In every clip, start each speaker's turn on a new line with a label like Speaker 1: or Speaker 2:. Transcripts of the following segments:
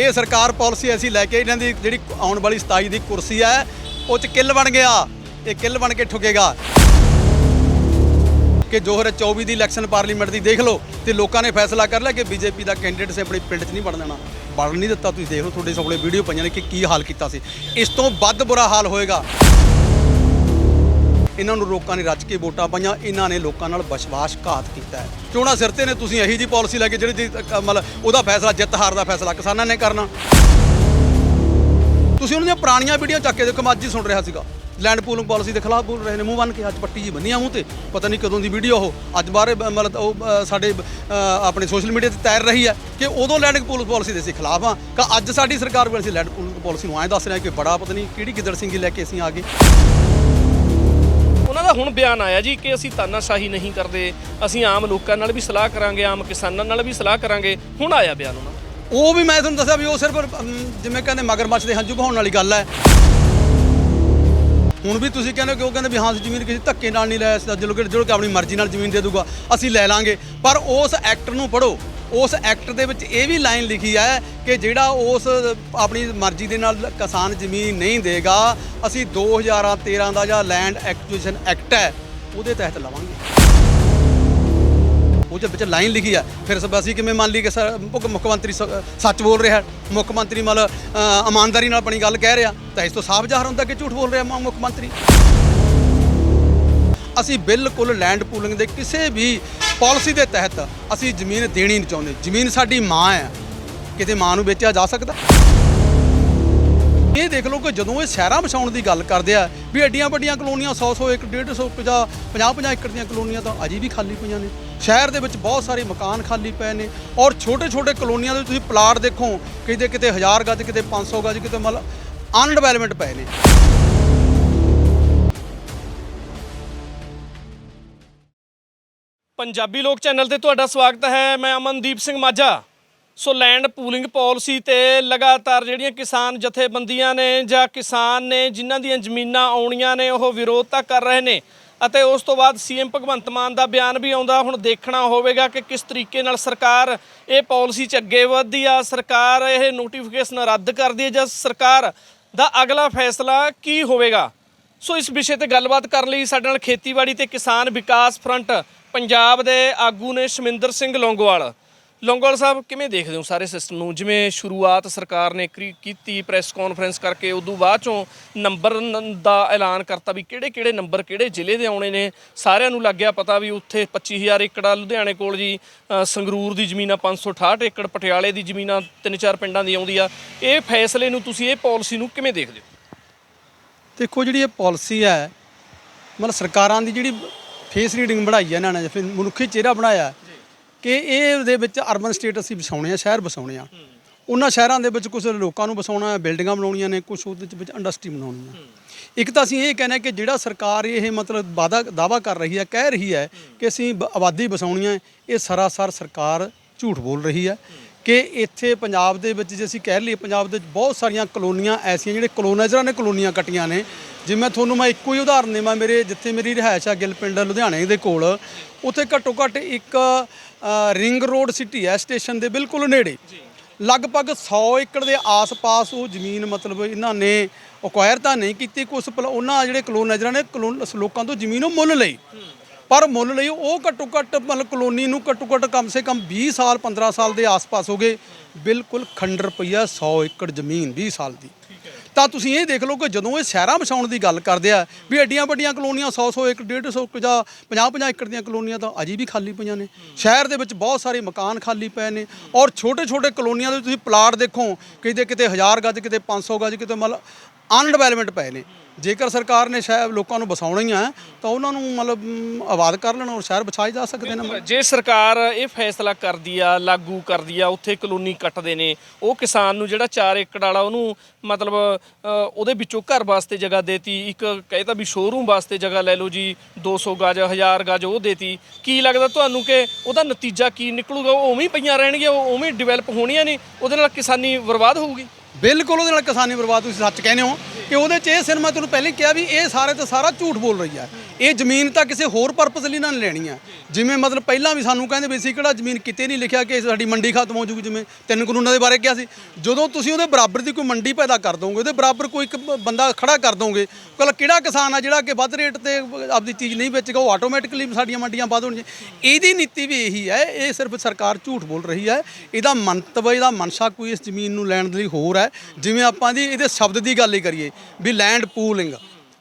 Speaker 1: ਇਹ ਸਰਕਾਰ ਪਾਲਿਸੀ ਅਸੀਂ ਲੈ ਕੇ ਇਹਨਾਂ ਦੀ ਜਿਹੜੀ ਆਉਣ ਵਾਲੀ 27 ਦੀ ਕੁਰਸੀ ਹੈ, ਉਹ ਚ ਕਿੱਲ ਬਣ ਗਿਆ। ਇਹ ਕਿੱਲ ਬਣ ਕੇ ਠੁਕੇਗਾ। ਕਿ ਜੋ ਹਰੇ 24 ਦੀ ਇਲੈਕਸ਼ਨ ਪਾਰਲੀਮੈਂਟ ਦੀ ਦੇਖ ਲਓ, ਤੇ ਲੋਕਾਂ ਨੇ ਫੈਸਲਾ ਕਰ ਲਿਆ ਕਿ ਬੀਜੇਪੀ ਦਾ ਕੈਂਡੀਡੇਟ ਸੇ ਆਪਣੇ ਪਿੰਡ 'ਚ ਨਹੀਂ ਬਣ ਦੇਣਾ ਬਣ ਨਹੀਂ ਦਿੱਤਾ, ਤੁਸੀਂ ਦੇਖ ਲਓ ਤੁਹਾਡੇ ਸਾਹਮਣੇ ਵੀਡੀਓ ਪਈਆਂ ਨੇ ਕਿ ਕੀ ਹਾਲ ਕੀਤਾ ਸੀ। ਇਸ ਤੋਂ ਵੱਧ ਬੁਰਾ ਹਾਲ ਹੋਏਗਾ। ਇਹਨਾਂ ਨੂੰ ਲੋਕਾਂ ਨੇ ਰੱਜ ਕੇ ਵੋਟਾਂ ਪਾਈਆਂ, ਇਹਨਾਂ ਨੇ ਲੋਕਾਂ ਨਾਲ ਵਿਸ਼ਵਾਸਘਾਤ ਕੀਤਾ ਹੈ। ਚੋਣਾਂ ਸਿਰ ਤੇ ਨੇ, ਤੁਸੀਂ ਇਹੀ ਜੀ ਪਾਲਿਸੀ ਲੈ ਕੇ ਜਿਹੜੀ ਮਤਲਬ ਉਹਦਾ ਫੈਸਲਾ, ਜਿੱਤ ਹਾਰ ਦਾ ਫੈਸਲਾ ਕਿਸਾਨਾਂ ਨੇ ਕਰਨਾ। ਤੁਸੀਂ ਉਹਨਾਂ ਦੀਆਂ ਪੁਰਾਣੀਆਂ ਵੀਡੀਓ ਚੱਕ ਕੇ ਦੇਖੋ, ਮੈਂ ਅੱਜ ਹੀ ਸੁਣ ਰਿਹਾ ਸੀਗਾ। ਲੈਂਡ ਪੂਲਿੰਗ ਪਾਲਿਸੀ ਦੇ ਖਿਲਾਫ ਬੋਲ ਰਹੇ ਨੇ, ਮੂੰਹ ਬੰਨ ਕੇ, ਅੱਜ ਪੱਟੀ ਜੀ ਬੰਨੀ ਆ ਮੂੰਹ ਤੇ। ਪਤਾ ਨਹੀਂ ਕਦੋਂ ਦੀ ਵੀਡੀਓ ਉਹ, ਅੱਜ ਬਾਰੇ ਮਤਲਬ ਉਹ ਸਾਡੇ ਆਪਣੇ ਸੋਸ਼ਲ ਮੀਡੀਆ ਤੇ ਤੈਰ ਰਹੀ ਹੈ ਕਿ ਉਦੋਂ ਲੈਂਡ ਪੂਲਿੰਗ ਪਾਲਿਸੀ ਦੇ ਅਸੀਂ ਖਿਲਾਫ ਆ ਕਿ ਅੱਜ ਸਾਡੀ ਸਰਕਾਰ ਵੀ ਅਸੀਂ ਲੈਂਡ ਪੂਲਿੰਗ ਪਾਲਿਸੀ ਨੂੰ ਐਂ ਦੱਸ ਰਿਹਾ ਕਿ ਬੜਾ ਪਤਾ ਨਹੀਂ ਕਿਹੜੀ ਗਿੱਦੜ ਸਿੰਘੀ ਲੈ ਕੇ ਅਸੀਂ ਆ ਗਏ।
Speaker 2: ਉਹਨਾਂ ਦਾ ਹੁਣ ਬਿਆਨ ਆਇਆ ਜੀ ਕਿ ਅਸੀਂ ਤਾਨਾਸ਼ਾਹੀ ਨਹੀਂ ਕਰਦੇ ਅਸੀਂ ਆਮ ਲੋਕਾਂ ਨਾਲ ਵੀ ਸਲਾਹ ਕਰਾਂਗੇ ਆਮ ਕਿਸਾਨਾਂ ਨਾਲ ਵੀ ਸਲਾਹ ਕਰਾਂਗੇ। ਹੁਣ ਆਇਆ ਬਿਆਨ ਉਹਨਾਂ ਦਾ।
Speaker 1: ਉਹ ਵੀ ਮੈਂ ਤੁਹਾਨੂੰ ਦੱਸਿਆ ਵੀ ਉਹ ਸਿਰਫ ਅਮ, ਜਿਵੇਂ ਕਹਿੰਦੇ ਮਗਰਮੱਛ ਦੇ ਹੰਝੂ ਬਹਾਉਣ ਵਾਲੀ ਗੱਲ ਹੈ। ਹੁਣ ਵੀ ਤੁਸੀਂ ਕਹਿੰਦੇ ਹੋ ਕਿ ਉਹ ਕਹਿੰਦੇ ਵੀ ਹਾਂ, ਅਸੀਂ ਜ਼ਮੀਨ ਕਿਸੇ ਧੱਕੇ ਨਾਲ ਨਹੀਂ ਲੈ ਸਕਦਾ, ਜਦੋਂ ਕਿ ਜਦੋਂ ਕਿ ਆਪਣੀ ਮਰਜ਼ੀ ਨਾਲ ਜ਼ਮੀਨ ਦੇ ਦੂਗਾ ਅਸੀਂ ਲੈ ਲਾਂਗੇ। ਪਰ ਉਸ ਐਕਟ ਨੂੰ ਪੜੋ ਉਸ ਐਕਟ ਦੇ ਵਿੱਚ ਇਹ ਵੀ ਲਾਈਨ ਲਿਖੀ ਹੈ ਕਿ ਜਿਹੜਾ ਉਸ ਆਪਣੀ ਮਰਜ਼ੀ ਦੇ ਨਾਲ ਕਿਸਾਨ ਜ਼ਮੀਨ ਨਹੀਂ ਦੇਗਾ, ਅਸੀਂ 2013 ਦਾ ਜਿਹੜਾ ਲੈਂਡ ਐਕੁਜੀਸ਼ਨ ਐਕਟ ਹੈ, ਉਹਦੇ ਤਹਿਤ ਲਵਾਂਗੇ। ਉਹ ਦੇ ਵਿੱਚ ਲਾਈਨ ਲਿਖੀ ਆ। ਫਿਰ ਸਭ ਅਸੀਂ ਕਿਵੇਂ ਮੰਨ ਲਈ ਕਿ ਸਰ, ਮੁੱਖ ਮੁੱਖ ਮੰਤਰੀ ਸ- ਸੱਚ ਬੋਲ ਰਿਹਾ ਮੁੱਖ ਮੰਤਰੀ ਮਤਲਬ ਇਮਾਨਦਾਰੀ ਨਾਲ ਆਪਣੀ ਗੱਲ ਕਹਿ ਰਿਹਾ। ਤਾਂ ਇਸ ਤੋਂ ਸਾਫ਼ ਜ਼ਾਹਰ ਹੁੰਦਾ ਕਿ ਝੂਠ ਬੋਲ ਰਿਹਾ ਮ- ਮੁੱਖ ਮੰਤਰੀ। ਅਸੀਂ ਬਿਲਕੁਲ ਲੈਂਡ ਪੂਲਿੰਗ ਦੇ ਕਿਸੇ ਵੀ ਪਾਲਿਸੀ ਦੇ ਤਹਿਤ ਅਸੀਂ ਜ਼ਮੀਨ ਦੇਣੀ ਨਹੀਂ ਚਾਹੁੰਦੇ। ਜ਼ਮੀਨ ਸਾਡੀ ਮਾਂ ਹੈ। ਕਿਤੇ ਮਾਂ ਨੂੰ ਵੇਚਿਆ ਜਾ ਸਕਦਾ? ਇਹ ਦੇਖ ਲਓ ਕਿ ਜਦੋਂ ਇਹ ਸ਼ਹਿਰਾਂ ਵਸਾਉਣ ਦੀ ਗੱਲ ਕਰਦੇ ਆ, ਵੀ ਐਡੀਆਂ ਵੱਡੀਆਂ ਕਲੋਨੀਆਂ 100 100 ਏਕੜ 150 50 50 50 ਏਕੜ ਦੀਆਂ ਕਲੋਨੀਆਂ ਤਾਂ ਅਜੇ ਵੀ ਖਾਲੀ ਪਈਆਂ ਨੇ। ਸ਼ਹਿਰ ਦੇ ਵਿੱਚ ਬਹੁਤ ਸਾਰੇ ਮਕਾਨ ਖਾਲੀ ਪਏ ਨੇ ਔਰ ਛੋਟੇ ਛੋਟੇ ਕਲੋਨੀਆਂ ਦੇ ਤੁਸੀਂ ਪਲਾਟ ਦੇਖੋ, ਕਿਤੇ ਕਿਤੇ 1000 ਗੱਜ, ਕਿਤੇ 500 ਗੱਜ, ਕਿਤੇ ਮਤਲਬ ਅਨਡਿਵੈਲਪਮੈਂਟ ਪਏ ਨੇ।
Speaker 2: ਪੰਜਾਬੀ ਲੋਕ ਚੈਨਲ ਤੇ ਤੁਹਾਡਾ ਸਵਾਗਤ ਹੈ, ਮੈਂ Amandeep Singh Majha. So land pooling policy ਤੇ ਲਗਾਤਾਰ ਜਿਹੜੀਆਂ ਕਿਸਾਨ ਜਥੇਬੰਦੀਆਂ ਨੇ ਜਾਂ ਕਿਸਾਨ ਨੇ ਜਿਨ੍ਹਾਂ ਦੀਆਂ ਜ਼ਮੀਨਾਂ ਆਉਣੀਆਂ ਨੇ, ਉਹ ਵਿਰੋਧ ਤਾਂ ਕਰ ਰਹੇ ਨੇ। ਅਤੇ ਉਸ ਤੋਂ ਬਾਅਦ ਸੀਐਮ ਭਗਵੰਤ ਮਾਨ ਦਾ ਬਿਆਨ ਵੀ ਆਉਂਦਾ। ਹੁਣ ਦੇਖਣਾ ਹੋਵੇਗਾ ਕਿ ਕਿਸ ਤਰੀਕੇ ਨਾਲ ਸਰਕਾਰ ਇਹ ਪਾਲਿਸੀ 'ਚ ਅੱਗੇ ਵਧਦੀ ਆ। ਸਰਕਾਰ ਇਹ ਨੋਟੀਫਿਕੇਸ਼ਨ ਰੱਦ ਕਰਦੀ ਹੈ ਜਾਂ ਸਰਕਾਰ ਦਾ ਅਗਲਾ ਫੈਸਲਾ ਕੀ ਹੋਵੇਗਾ? ਸੋ ਇਸ ਵਿਸ਼ੇ ਤੇ ਗੱਲਬਾਤ ਕਰਨ ਲਈ ਸਾਡੇ ਨਾਲ ਖੇਤੀਬਾੜੀ ਤੇ ਕਿਸਾਨ ਵਿਕਾਸ ਫਰੰਟ ਪੰਜਾਬ ਦੇ ਆਗੂ ਨੇ ਸ਼ਮਿੰਦਰ ਸਿੰਘ ਲੌਂਗੋਵਾਲ। ਲੌਂਗੋਵਾਲ ਸਾਹਿਬ ਕਿਵੇਂ ਦੇਖਦੇ ਹੋ ਸਾਰੇ ਸਿਸਟਮ ਨੂੰ? ਜਿਵੇਂ ਸ਼ੁਰੂਆਤ ਸਰਕਾਰ ਨੇ ਕਰੀ- ਕੀਤੀ ਪ੍ਰੈਸ ਕਾਨਫਰੰਸ ਕਰਕੇ ਉਦੋਂ ਬਾਅਦ ਚੋਂ ਨੰਬਰ ਨ- ਦਾ ਐਲਾਨ ਕਰਤਾ ਵੀ ਕਿਹੜੇ ਕਿਹੜੇ ਨੰਬਰ ਕਿਹੜੇ ਜ਼ਿਲ੍ਹੇ ਦੇ ਆਉਣੇ ਨੇ? ਸਾਰਿਆਂ ਨੂੰ ਲੱਗਿਆ ਪਤਾ ਵੀ ਉੱਥੇ 25000 ਏਕੜ ਆ ਲੁਧਿਆਣੇ ਕੋਲ ਜੀ ਅ, ਸੰਗਰੂਰ ਦੀ ਜ਼ਮੀਨ ਆ 568 ਏਕੜ ਪਟਿਆਲੇ ਦੀ ਜ਼ਮੀਨ ਆ ਤਿੰਨ ਚਾਰ ਪਿੰਡਾਂ ਦੀ ਆਉਂਦੀ ਆ। ਇਹ ਫੈਸਲੇ ਨੂੰ ਤੁਸੀਂ ਇਹ ਪਾਲਿਸੀ ਨੂੰ ਕਿਵੇਂ ਦੇਖਦੇ ਹੋ?
Speaker 1: ਦੇਖੋ ਜਿਹੜੀ ਇਹ ਪਾਲਿਸੀ ਹੈ ਮਤਲਬ ਸਰਕਾਰਾਂ ਦੀ ਜਿਹੜੀ ਫੇਸ ਰੀਡਿੰਗ ਬਣਾਈ ਹੈ ਇਹਨਾਂ ਨੇ ਫਿਰ ਮਨੁੱਖੀ ਚਿਹਰਾ ਬਣਾਇਆ ਹੈ ਕਿ ਇਹ ਦੇ ਵਿੱਚ ਅਰਬਨ ਸਟੇਟ ਅਸੀਂ ਵਸਾਉਣੇ ਆ ਸ਼ਹਿਰ ਵਸਾਉਣੇ ਆ। ਉਹਨਾਂ ਸ਼ਹਿਰਾਂ ਦੇ ਵਿੱਚ ਕੁਝ ਲੋਕਾਂ ਨੂੰ ਵਸਾਉਣਾ ਹੈ ਬਿਲਡਿੰਗਾਂ ਬਣਾਉਣੀਆਂ ਨੇ ਕੁਝ ਉਹਦੇ ਚ ਵਿੱਚ ਇੰਡਸਟਰੀ ਬਣਾਉਣੀ ਹੈ ਇੱਕ ਤਾਂ ਅਸੀਂ ਇਹ ਕਹਿੰਦੇ ਕਿ ਜਿਹੜਾ ਸਰਕਾਰ ਇਹ ਮਤਲਬ ਵਾਦਾ ਦਾਵਾ ਕਰ ਰਹੀ ਹੈ ਕਹਿ ਰਹੀ ਹੈ ਕਿ ਅਸੀਂ ਬ- ਆਬਾਦੀ ਵਸਾਉਣੀ ਹੈ, ਇਹ ਸਰਾਸਰ ਸਰਕਾਰ ਝੂਠ ਬੋਲ ਰਹੀ ਹੈ ਕਿ ਇੱਥੇ ਪੰਜਾਬ ਦੇ ਵਿੱਚ ਜੇ ਅਸੀਂ ਕਹਿ ਲਈਏ ਪੰਜਾਬ ਦੇ ਵਿੱਚ ਬਹੁਤ ਸਾਰੀਆਂ ਕਲੋਨੀਆਂ ਐਸੀਆਂ ਜਿਹੜੇ ਕਲੋਨਾਈਜ਼ਰਾਂ ਨੇ ਕਲੋਨੀਆਂ ਕੱਟੀਆਂ ਨੇ ਜਿਵੇਂ ਤੁਹਾਨੂੰ ਮੈਂ ਇੱਕੋ ਹੀ ਉਦਾਹਰਨ ਦੇਵਾਂ, ਮੇਰੇ ਜਿੱਥੇ ਮੇਰੀ ਰਿਹਾਇਸ਼ ਆ ਗਿੱਲ ਪਿੰਡ ਲੁਧਿਆਣੇ ਦੇ ਕੋਲ, ਉੱਥੇ ਘੱਟੋ ਘੱਟ ਇੱਕ ਰਿੰਗ ਰੋਡ ਸਿਟੀ ਹੈ, ਸਟੇਸ਼ਨ ਦੇ ਬਿਲਕੁਲ ਨੇੜੇ। ਲਗਭਗ 100 ਏਕੜ ਦੇ ਆਸ-ਪਾਸ ਉਹ ਜ਼ਮੀਨ ਮਤਲਬ ਇਹਨਾਂ ਨੇ ਅਕਵਾਇਰ ਤਾਂ ਨਹੀਂ ਕੀਤੀ ਕੁਝ ਉਹਨਾਂ ਜਿਹੜੇ ਕਲੋਨਾਈਜ਼ਰਾਂ ਨੇ ਕਲੋਨ- ਲੋਕਾਂ ਤੋਂ ਜ਼ਮੀਨ ਉਹ ਮੁੱਲ ਲਈ। ਪਰ ਮੁੱਲ ਲਈ ਉਹ ਘੱਟੋ ਘੱਟ ਮਤਲਬ ਕਲੋਨੀ ਨੂੰ ਘੱਟੋ ਘੱਟ ਕਮ ਸੇ ਕਮ 20 ਸਾਲ 15 ਸਾਲ ਦੇ ਆਸ-ਪਾਸ ਹੋ ਗਏ। ਬਿਲਕੁਲ ਖੰਡਰ ਪਈਆ 100 ਏਕੜ ਜ਼ਮੀਨ 20 ਸਾਲ ਦੀ। ਤਾਂ ਤੁਸੀਂ ਇਹ ਦੇਖ ਲਓ ਕਿ ਜਦੋਂ ਇਹ ਸ਼ਹਿਰਾਂ ਵਸਾਉਣ ਦੀ ਗੱਲ ਕਰਦੇ ਆ, ਵੀ ਐਡੀਆਂ ਵੱਡੀਆਂ ਕਲੋਨੀਆਂ 100 100 ਏਕੜ 150 ਜਾਂ 50 50 ਏਕੜ ਦੀਆਂ ਕਲੋਨੀਆਂ ਤਾਂ ਅਜੇ ਵੀ ਖਾਲੀ ਪਈਆਂ ਨੇ। ਸ਼ਹਿਰ ਦੇ ਵਿੱਚ ਬਹੁਤ ਸਾਰੇ ਮਕਾਨ ਖਾਲੀ ਪਏ ਨੇ ਔਰ ਛੋਟੇ ਛੋਟੇ ਕਲੋਨੀਆਂ ਦੇ ਤੁਸੀਂ ਪਲਾਟ ਦੇਖੋ ਕਿਤੇ ਕਿਤੇ 1000 ਗੱਜ, ਕਿਤੇ 500 ਗੱਜ, ਕਿਤੇ ਮਤਲਬ ਅਨਡਿਵੈਲਪਮੈਂਟ ਪਏ ਨੇ। ਜੇਕਰ ਸਰਕਾਰ ਨੇ ਸ਼ਾਇਦ ਲੋਕਾਂ ਨੂੰ ਵਸਾਉਣਾ ਹੀ ਆ, ਤਾਂ ਉਹਨਾਂ ਨੂੰ ਮਤਲਬ ਆਬਾਦ ਕਰ ਲੈਣ ਔਰ ਸ਼ਹਿਰ ਵਸਾਏ ਜਾ ਸਕਦੇ ਨੇ।
Speaker 2: ਜੇ ਸਰਕਾਰ ਇਹ ਫੈਸਲਾ ਕਰਦੀ ਆ, ਲਾਗੂ ਕਰਦੀ ਆ, ਉੱਥੇ ਕਲੋਨੀ ਕੱਟਦੇ ਨੇ, ਉਹ ਕਿਸਾਨ ਨੂੰ ਜਿਹੜਾ 4 ਏਕੜ ਵਾਲਾ ਉਹਨੂੰ ਮਤਲਬ ਉਹਦੇ ਵਿੱਚੋਂ ਘਰ ਵਾਸਤੇ ਜਗ੍ਹਾ ਦੇਤੀ, ਇੱਕ ਕਹਿੰਦਾ ਵੀ ਸ਼ੋਰੂਮ ਵਾਸਤੇ ਜਗ੍ਹਾ ਲੈ ਲਓ ਜੀ 200 ਗਜ 1000 ਗਜ ਉਹ ਦੇਤੀ, ਕੀ ਲੱਗਦਾ ਤੁਹਾਨੂੰ ਕਿ ਉਹਦਾ ਨਤੀਜਾ ਕੀ ਨਿਕਲੂਗਾ? ਉਹ ਉਵੇਂ ਹੀ ਪਈਆਂ ਰਹਿਣਗੀਆਂ, ਉਹ ਉਵੇਂ ਡਿਵੈਲਪ ਹੋਣੀਆਂ ਨਹੀਂ ਉਹਦੇ ਨਾਲ ਕਿਸਾਨੀ ਬਰਬਾਦ ਹੋਊਗੀ?
Speaker 1: ਬਿਲਕੁਲ ਉਹਦੇ ਨਾਲ ਕਿਸਾਨੀ ਬਰਬਾਦ ਤੁਸੀਂ ਸੱਚ ਕਹਿੰਦੇ ਹੋ। ਕਿ ਉਹਦੇ 'ਚ ਇਹ ਸਿਨੇਮਾ ਤੁਹਾਨੂੰ ਪਹਿਲੇ ਕਿਹਾ ਵੀ ਇਹ ਸਾਰੇ ਤੇ ਸਾਰਾ ਝੂਠ ਬੋਲ ਰਹੀ ਹੈ ਇਹ ਜ਼ਮੀਨ ਤਾਂ ਕਿਸੇ ਹੋਰ ਪਰਪਸ ਲਈ ਨਾ ਲੈਣੀ ਹੈ ਜਿਵੇਂ ਮਤਲਬ ਪਹਿਲਾਂ ਵੀ ਸਾਨੂੰ ਕਹਿੰਦੇ ਵੀ ਸੀ ਕਿਹੜਾ ਜ਼ਮੀਨ ਕਿਤੇ ਨਹੀਂ ਲਿਖਿਆ ਕਿ ਸਾਡੀ ਮੰਡੀ ਖਤਮ ਹੋ ਜੂਗੀ, ਜਿਵੇਂ ਤਿੰਨ ਕਾਨੂੰਨਾਂ ਦੇ ਬਾਰੇ ਕਿਹਾ ਸੀ। ਜਦੋਂ ਤੁਸੀਂ ਉਹਦੇ ਬਰਾਬਰ ਦੀ ਕੋਈ ਮੰਡੀ ਪੈਦਾ ਕਰ ਦੋਗੇ, ਉਹਦੇ ਬਰਾਬਰ ਕੋਈ ਇੱਕ ਬੰਦਾ ਖੜਾ ਕਰ ਦੋਗੇ ਕੱਲ ਕਿਹੜਾ ਕਿਸਾਨ ਆ ਜਿਹੜਾ ਕਿ ਵੱਧ ਰੇਟ ਤੇ ਆਪਦੀ ਚੀਜ਼ ਨਹੀਂ ਵੇਚੇਗਾ, ਉਹ ਆਟੋਮੈਟਿਕਲੀ ਸਾਡੀਆਂ ਮੰਡੀਆਂ ਵੱਧ ਹੋਣਗੀਆਂ। ਇਹਦੀ ਨੀਤੀ ਵੀ ਇਹੀ ਹੈ ਇਹ ਸਿਰਫ ਸਰਕਾਰ ਝੂਠ ਬੋਲ ਰਹੀ ਹੈ ਇਹਦਾ ਮੰਤਵ, ਇਹਦਾ ਮਨਸ਼ਾ ਕੋਈ ਇਸ ਜ਼ਮੀਨ ਨੂੰ ਲੈਣ ਦੇ ਲਈ ਹੋਰ ਹੈ ਜਿਵੇਂ ਆਪਾਂ ਦੀ ਇਹਦੇ ਸ਼ਬਦ ਦੀ ਗੱਲ ਹੀ ਕਰੀਏ ਵੀ ਲੈਂਡ ਪੂਲਿੰਗ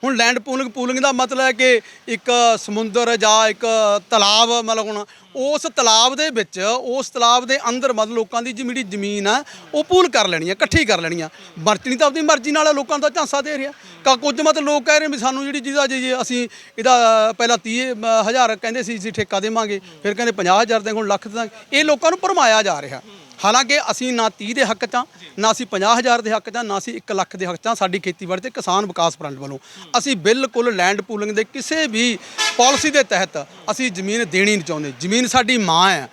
Speaker 1: ਹੁਣ ਲੈਂਡ ਪੂਲਿੰਗ ਪੂਲਿੰਗ ਦਾ ਮਤਲਬ ਹੈ ਕਿ ਇੱਕ ਸਮੁੰਦਰ ਜਾਂ ਇੱਕ ਤਲਾਬ, ਮਤਲਬ ਹੁਣ ਉਸ ਤਲਾਬ ਦੇ ਵਿੱਚ, ਉਸ ਤਲਾਬ ਦੇ ਅੰਦਰ ਮਤਲਬ ਲੋਕਾਂ ਦੀ ਜਿਹੜੀ ਜ਼ਮੀਨ ਆ, ਉਹ ਪੂਲ ਕਰ ਲੈਣੀ ਆ, ਇਕੱਠੀ ਕਰ ਲੈਣੀ ਆ। ਵਰਤਣੀ ਤਾਂ ਆਪਣੀ ਮਰਜ਼ੀ ਨਾਲ ਲੋਕਾਂ ਦਾ ਝਾਂਸਾ ਦੇ ਰਿਹਾ। ਕਾ ਕੁਝ ਮਤਲਬ ਲੋਕ ਕਹਿ ਰਹੇ ਵੀ ਸਾਨੂੰ ਜਿਹੜੀ ਜਿਹਦਾ ਜੀ ਅਸੀਂ ਇਹਦਾ ਪਹਿਲਾਂ 30 ਹਜ਼ਾਰ ਕਹਿੰਦੇ ਸੀ, ਅਸੀਂ ਠੇਕਾ ਦੇਵਾਂਗੇ, ਫਿਰ ਕਹਿੰਦੇ 50000 ਦੇ, ਹੁਣ ਲੱਖ ਦੇਵਾਂਗੇ ਇਹ ਲੋਕਾਂ ਨੂੰ ਭਰਮਾਇਆ ਜਾ ਰਿਹਾ। ਹਾਲਾਂਕਿ ਅਸੀਂ ਨਾ 30 ਦੇ ਹੱਕ 'ਚ ਹਾਂ ਨਾ ਅਸੀਂ 50000 ਦੇ ਹੱਕ 'ਚ ਹਾਂ ਨਾ ਅਸੀਂ 1 ਲੱਖ ਦੇ ਹੱਕ 'ਚ ਹਾਂ ਸਾਡੀ ਖੇਤੀਬਾੜੀ ਤੇ ਕਿਸਾਨ ਵਿਕਾਸ ਫਰੰਟ ਵੱਲੋਂ। ਅਸੀਂ ਬਿਲਕੁਲ ਲੈਂਡ ਪੂਲਿੰਗ ਦੇ ਕਿਸੇ ਵੀ ਪਾਲਿਸੀ ਦੇ ਤਹਿਤ ਅਸੀਂ ਜ਼ਮੀਨ ਦੇਣੀ ਨਹੀਂ ਚਾਹੁੰਦੇ। ਜ਼ਮੀਨ ਸਾਡੀ ਮਾਂ ਹੈ।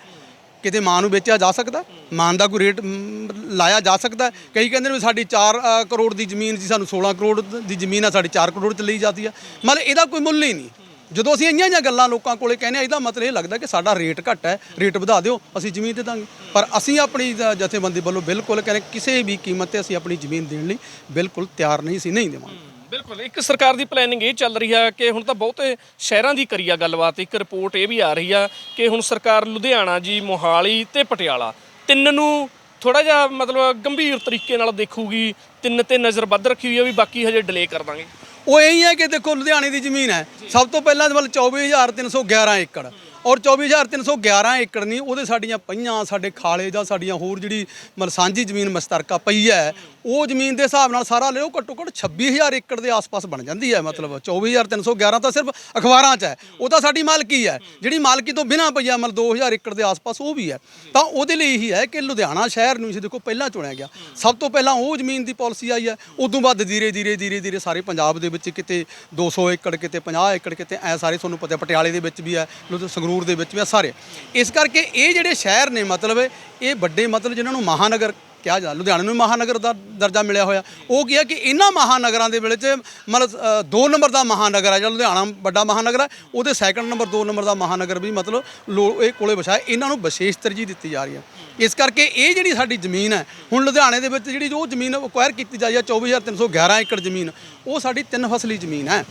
Speaker 1: ਕਿਤੇ ਮਾਂ ਨੂੰ ਵੇਚਿਆ ਜਾ ਸਕਦਾ ਮਾਂ ਦਾ ਕੋਈ ਰੇਟ ਮ, ਲਾਇਆ ਜਾ ਸਕਦਾ ਕਈ ਕਹਿੰਦੇ ਨੇ ਵੀ ਸਾਡੀ 4 ਕਰੋੜ ਦੀ ਜ਼ਮੀਨ ਸੀ ਸਾਨੂੰ 16 ਕਰੋੜ ਦੀ ਜ਼ਮੀਨ ਆ ਸਾਡੀ 4 ਕਰੋੜ ਚ ਲਈ ਜਾਂਦੀ ਆ। ਮਤਲਬ ਇਹਦਾ ਕੋਈ ਮੁੱਲ ਹੀ ਨਹੀਂ। ਜਦੋਂ ਅਸੀਂ ਇੰਨੀਆਂ ਜਿਹੀਆਂ ਗੱਲਾਂ ਲੋਕਾਂ ਕੋਲੇ ਕਹਿੰਦੇ ਆ, ਇਹਦਾ ਮਤਲਬ ਇਹ ਲੱਗਦਾ ਕਿ ਸਾਡਾ ਰੇਟ ਘੱਟ ਹੈ, ਰੇਟ ਵਧਾ ਦਿਓ, ਅਸੀਂ ਜ਼ਮੀਨ ਦੇ ਦਾਂਗੇ। ਪਰ ਅਸੀਂ ਆਪਣੀ ਜ- ਜਥੇਬੰਦੀ ਵੱਲੋਂ ਬਿਲਕੁਲ ਕਹਿੰਦੇ ਕਿਸੇ ਵੀ ਕੀਮਤ ਤੇ ਅਸੀਂ ਆਪਣੀ ਜ਼ਮੀਨ ਦੇਣ ਲਈ ਬਿਲਕੁਲ ਤਿਆਰ ਨਹੀਂ ਸੀ, ਨਹੀਂ ਦੇਵਾਂਗੇ।
Speaker 2: ਬਿਲਕੁਲ। ਇੱਕ ਸਰਕਾਰ ਦੀ ਪਲੈਨਿੰਗ ਇਹ ਚੱਲ ਰਹੀ ਆ ਕਿ ਹੁਣ ਤਾਂ ਬਹੁਤੇ ਸ਼ਹਿਰਾਂ ਦੀ ਕਰੀ ਆ ਗੱਲਬਾਤ। ਇੱਕ ਰਿਪੋਰਟ ਇਹ ਵੀ ਆ ਰਹੀ ਆ ਕਿ ਹੁਣ ਸਰਕਾਰ ਲੁਧਿਆਣਾ ਜੀ, ਮੋਹਾਲੀ ਤੇ ਪਟਿਆਲਾ ਤਿੰਨ ਨੂੰ ਥੋੜਾ ਜਿਹਾ ਮਤਲਬ ਗੰਭੀਰ ਤਰੀਕੇ ਨਾਲ ਦੇਖੂਗੀ, ਤਿੰਨ ਤੇ ਨਜ਼ਰ ਵੱਧ ਰੱਖੀ ਹੋਈ ਆ, ਵੀ ਬਾਕੀ ਹਜੇ ਡਿਲੇ ਕਰ ਦਾਂਗੇ।
Speaker 1: ਉਹ ਇਹੀ ਹੈ ਕਿ ਦੇਖੋ ਲੁਧਿਆਣੇ ਦੀ ਜ਼ਮੀਨ ਹੈ। ਸਭ ਤੋਂ ਪਹਿਲਾਂ ਮਤਲਬ 24311 ਏਕੜ। ਔਰ 24311 ਏਕੜ ਨਹੀਂ, ਉਹਦੇ ਸਾਡੀਆਂ ਪਈਆਂ ਸਾਡੇ ਖਾਲੇ ਜਾਂ ਸਾਡੀਆਂ ਹੋਰ ਜਿਹੜੀ ਮਤਲਬ ਸਾਂਝੀ ਜ਼ਮੀਨ ਮਸਤਰਕਾ ਪਈ ਹੈ, ਉਹ ਜ਼ਮੀਨ ਦੇ ਹਿਸਾਬ ਨਾਲ ਸਾਰਾ ਲਿਓ, ਘੱਟੋ ਘੱਟ 26000 ਏਕੜ ਦੇ ਆਸ-ਪਾਸ ਬਣ ਜਾਂਦੀ ਹੈ, ਮਤਲਬ 24311 ਤਾਂ ਸਿਰਫ ਅਖਬਾਰਾਂ 'ਚ ਹੈ, ਉਹ ਤਾਂ ਸਾਡੀ ਮਾਲਕੀ ਹੈ, ਜਿਹੜੀ ਮਾਲਕੀ ਤੋਂ ਬਿਨਾਂ ਪਈ ਹੈ ਮਤਲਬ 2000 ਏਕੜ ਦੇ ਆਸ-ਪਾਸ ਉਹ ਵੀ ਹੈ। ਤਾਂ ਉਹਦੇ ਲਈ ਇਹੀ ਹੈ ਕਿ ਲੁਧਿਆਣਾ ਸ਼ਹਿਰ ਨੂੰ ਸੀ ਦੇਖੋ ਪਹਿਲਾਂ ਚੁਣਿਆ ਗਿਆ, ਸਭ ਤੋਂ ਪਹਿਲਾਂ ਉਹ ਜ਼ਮੀਨ ਦੀ ਪਾਲਿਸੀ ਆਈ ਹੈ, ਉਦੋਂ ਬਾਅਦ ਧੀਰੇ ਧੀਰੇ ਧੀਰੇ ਧੀਰੇ ਸਾਰੇ ਪੰਜਾਬ ਦੇ ਵਿੱਚ ਕਿਤੇ 200 ਏਕੜ, ਕਿਤੇ 50 ਏਕੜ, ਕਿਤੇ ਐ ਸਾਰੇ, ਤੁਹਾਨੂੰ ਪਤਾ ਪਟਿਆਲੇ ਦੇ ਵਿੱਚ ਵੀ ਹੈ ਸੰਗਰੂਰ ਸੰਗਰੂਰ ਦੇ ਵਿੱਚ ਵੀ ਹੈ ਸਾਰੇ। ਇਸ ਕਰਕੇ ਇਹ ਜਿਹੜੇ ਸ਼ਹਿਰ ਨੇ ਮਤਲਬ, ਇਹ ਵੱਡੇ ਮਤਲਬ ਜਿਨ੍ਹਾਂ ਨੂੰ ਮਹਾਨਗਰ ਕਿਹਾ ਜਾਂਦਾ ਲੁਧਿਆਣੇ ਨੂੰ ਮਹਾਨਗਰ ਦਾ ਦਰਜਾ ਮਿਲਿਆ ਹੋਇਆ। ਉਹ ਕੀ ਹੈ ਕਿ ਇਹਨਾਂ ਮਹਾਨਗਰਾਂ ਦੇ ਵਿੱਚ ਮਤਲਬ ਦੋ ਨੰਬਰ ਦਾ ਮਹਾਨਗਰ ਹੈ ਜਿਹੜਾ ਲੁਧਿਆਣਾ ਵੱਡਾ ਮਹਾਨਗਰ ਹੈ ਉਹਦੇ ਸੈਕੰਡ ਨੰਬਰ ਦੋ ਨੰਬਰ ਦਾ ਮਹਾਨਗਰ ਵੀ ਮਤਲਬ ਲੋ- ਇਹ ਕੋਲੇ ਵਸਾਇਆ। ਇਹਨਾਂ ਨੂੰ ਵਿਸ਼ੇਸ਼ ਤਰਜੀਹ ਦਿੱਤੀ ਜਾ ਰਹੀ ਹੈ ਇਸ ਕਰਕੇ ਇਹ ਜਿਹੜੀ ਸਾਡੀ ਜ਼ਮੀਨ ਹੈ, ਹੁਣ ਲੁਧਿਆਣੇ ਦੇ ਵਿੱਚ ਜਿਹੜੀ ਜੋ ਜ਼ਮੀਨ ਅਕਵਾਇਰ ਕੀਤੀ ਜਾਈ ਹੈ 24311 ਏਕੜ ਜ਼ਮੀਨ, ਉਹ ਸਾਡੀ ਤਿੰਨ ਫਸਲੀ ਜ਼ਮੀਨ ਹੈ।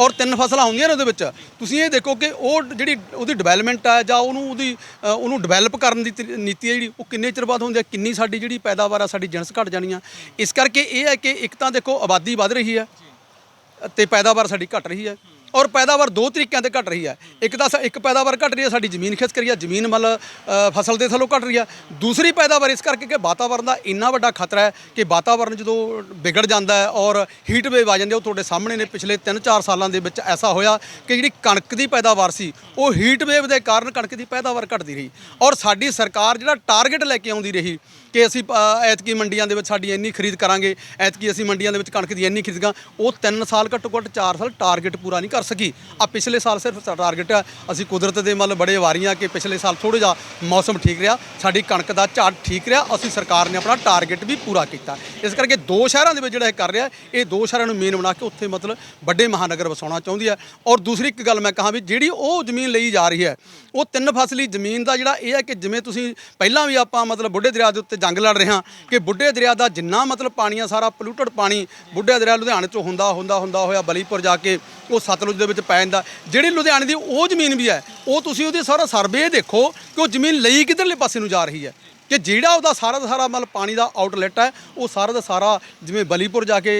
Speaker 1: ਔਰ ਤਿੰਨ ਫਸਲਾਂ ਹੁੰਦੀਆਂ ਨੇ ਉਹਦੇ ਵਿੱਚ। ਤੁਸੀਂ ਇਹ ਦੇਖੋ ਕਿ ਉਹ ਜਿਹੜੀ ਉਹਦੀ ਡਿਵੈਲਪਮੈਂਟ ਹੈ ਜਾਂ ਉਹਨੂੰ ਉਹਦੀ ਉਹਨੂੰ ਡਿਵੈਲਪ ਕਰਨ ਦੀ ਨੀਤੀ ਹੈ ਜਿਹੜੀ, ਉਹ ਕਿੰਨੇ ਚਿਰ ਬਾਅਦ ਹੁੰਦੀ ਹੈ ਕਿੰਨੀ ਸਾਡੀ ਜਿਹੜੀ ਪੈਦਾਵਾਰ ਆ, ਸਾਡੀ ਜਨਸ ਘਟ ਜਾਣੀ ਆ। ਇਸ ਕਰਕੇ ਇਹ ਹੈ ਕਿ ਇੱਕ ਤਾਂ ਦੇਖੋ ਆਬਾਦੀ ਵੱਧ ਰਹੀ ਹੈ ਤੇ ਪੈਦਾਵਾਰ ਸਾਡੀ ਘਟ ਰਹੀ ਹੈ ਔਰ ਪੈਦਾਵਾਰ ਦੋ ਤਰੀਕਿਆਂ ਤੇ ਘਟ ਰਹੀ ਹੈ। ਇੱਕ ਤਾਂ ਇੱਕ ਪੈਦਾਵਾਰ ਘਟ ਰਹੀ ਹੈ, ਸਾਡੀ ਜ਼ਮੀਨ ਖਿਸਕ ਰਹੀ ਹੈ, ਜ਼ਮੀਨ ਮਤਲਬ ਫਸਲ ਦੇ ਥੱਲੋਂ ਘਟ ਰਹੀ ਹੈ। ਦੂਸਰੀ ਪੈਦਾਵਾਰ ਇਸ ਕਰਕੇ ਕਿ ਵਾਤਾਵਰਣ ਦਾ ਇੰਨਾ ਵੱਡਾ ਖਤਰਾ ਹੈ ਕਿ ਵਾਤਾਵਰਣ ਜਦੋਂ ਵਿਗੜ ਜਾਂਦਾ ਹੈ ਔਰ ਹੀਟ ਵੇਵ ਆ ਜਾਂਦੇ ਉਹ ਤੁਹਾਡੇ ਸਾਹਮਣੇ ਨੇ ਪਿਛਲੇ 3-4 ਸਾਲਾਂ ਦੇ ਵਿੱਚ ਐਸਾ ਹੋਇਆ ਕਿ ਜਿਹੜੀ ਕਣਕ ਦੀ ਪੈਦਾਵਾਰ ਸੀ, ਉਹ ਹੀਟ ਵੇਵ ਦੇ ਕਾਰਨ ਕਣਕ ਦੀ ਪੈਦਾਵਾਰ ਘਟਦੀ ਰਹੀ। ਔਰ ਸਾਡੀ ਸਰਕਾਰ ਜਿਹੜਾ ਟਾਰਗੇਟ ਲੈ ਕੇ ਆਉਂਦੀ ਰਹੀ ਕਿ ਅਸੀਂ ਐਤਕੀ ਮੰਡੀਆਂ ਦੇ ਵਿੱਚ ਸਾਡੀ ਇੰਨੀ ਖਰੀਦ ਕਰਾਂਗੇ, ਐਤਕੀ ਅਸੀਂ ਮੰਡੀਆਂ ਦੇ ਵਿੱਚ ਕਣਕ ਦੀ ਇੰਨੀ ਖਰੀਦਾਂ ਉਹ 3 ਸਾਲ ਘੱਟੋ ਘੱਟ 4 ਸਾਲ ਟਾਰਗੇਟ ਪੂਰਾ ਨਹੀਂ ਕਰ ਸਕੀ। ਆ ਪਿਛਲੇ ਸਾਲ ਸਿਰਫ ਟਾਰਗੇਟ ਅਸੀਂ ਕੁਦਰਤ ਦੇ ਮਤਲਬ ਬੜੇ ਵਾਰੀਆਂ ਕਿ ਪਿਛਲੇ ਸਾਲ ਥੋੜਾ ਜਿਹਾ ਮੌਸਮ ਠੀਕ ਰਿਹਾ। ਸਾਡੀ ਕਣਕ ਦਾ ਝਾੜ ਠੀਕ ਰਿਹਾ। ਅਸੀਂ ਸਰਕਾਰ ਨੇ ਆਪਣਾ ਟਾਰਗੇਟ ਵੀ ਪੂਰਾ ਕੀਤਾ। ਇਸ ਕਰਕੇ ਦੋ ਸ਼ਹਿਰਾਂ ਦੇ ਵਿੱਚ ਜਿਹੜਾ ਇਹ ਕਰ ਰਿਹਾ, ਇਹ ਦੋ ਸ਼ਹਿਰਾਂ ਨੂੰ ਮੇਨ ਬਣਾ ਕੇ ਉੱਥੇ ਮਤਲਬ ਵੱਡੇ ਮਹਾਨਗਰ ਵਸਾਉਣਾ ਚਾਹੁੰਦੀ ਹੈ। ਔਰ ਦੂਸਰੀ ਇੱਕ ਗੱਲ ਮੈਂ ਕਹਾਂ ਵੀ ਜਿਹੜੀ ਉਹ ਜ਼ਮੀਨ ਲਈ ਜਾ ਰਹੀ ਹੈ, ਉਹ ਤਿੰਨ ਫਸਲੀ ਜ਼ਮੀਨ ਦਾ ਜਿਹੜਾ ਇਹ ਹੈ ਕਿ ਜਿਵੇਂ ਤੁਸੀਂ ਪਹਿਲਾਂ ਵੀ ਆਪਾਂ ਮਤਲਬ ਬੁੱਢੇ ਦਰਿਆ ਦੇ ਉੱਤੇ ਜੰਗ ਲੜ ਰਹੇ ਹਾਂ ਕਿ ਬੁੱਢੇ ਦਰਿਆ ਦਾ ਜਿੰਨਾ ਮਤਲਬ ਪਾਣੀ ਆ, ਸਾਰਾ ਪੋਲੂਟਡ ਪਾਣੀ ਬੁੱਢੇ ਦਰਿਆ ਲੁਧਿਆਣੇ ਚੋਂ ਹੁੰਦਾ ਹੁੰਦਾ ਹੁੰਦਾ ਹੋਇਆ ਬਲੀਪੁਰ ਜਾ ਕੇ ਉਹ ਸਤਲੁਜ ਦੇ ਵਿੱਚ ਪੈ ਜਾਂਦਾ। ਜਿਹੜੀ ਲੁਧਿਆਣੇ ਦੀ ਉਹ ਜ਼ਮੀਨ ਵੀ ਹੈ, ਉਹ ਤੁਸੀਂ ਉਹਦੇ ਸਾਰਾ ਸਰਵੇ ਦੇਖੋ ਕਿ ਉਹ ਜ਼ਮੀਨ ਲਈ ਕਿੱਧਰਲੇ ਪਾਸੇ ਨੂੰ ਜਾ ਰਹੀ ਹੈ। ਕਿ ਜਿਹੜਾ ਉਹਦਾ ਸਾਰਾ ਦਾ ਸਾਰਾ ਮਤਲਬ ਪਾਣੀ ਦਾ ਆਊਟਲੈਟ ਹੈ ਉਹ ਸਾਰਾ ਦਾ ਸਾਰਾ ਜਿਵੇਂ ਬਲੀਪੁਰ ਜਾ ਕੇ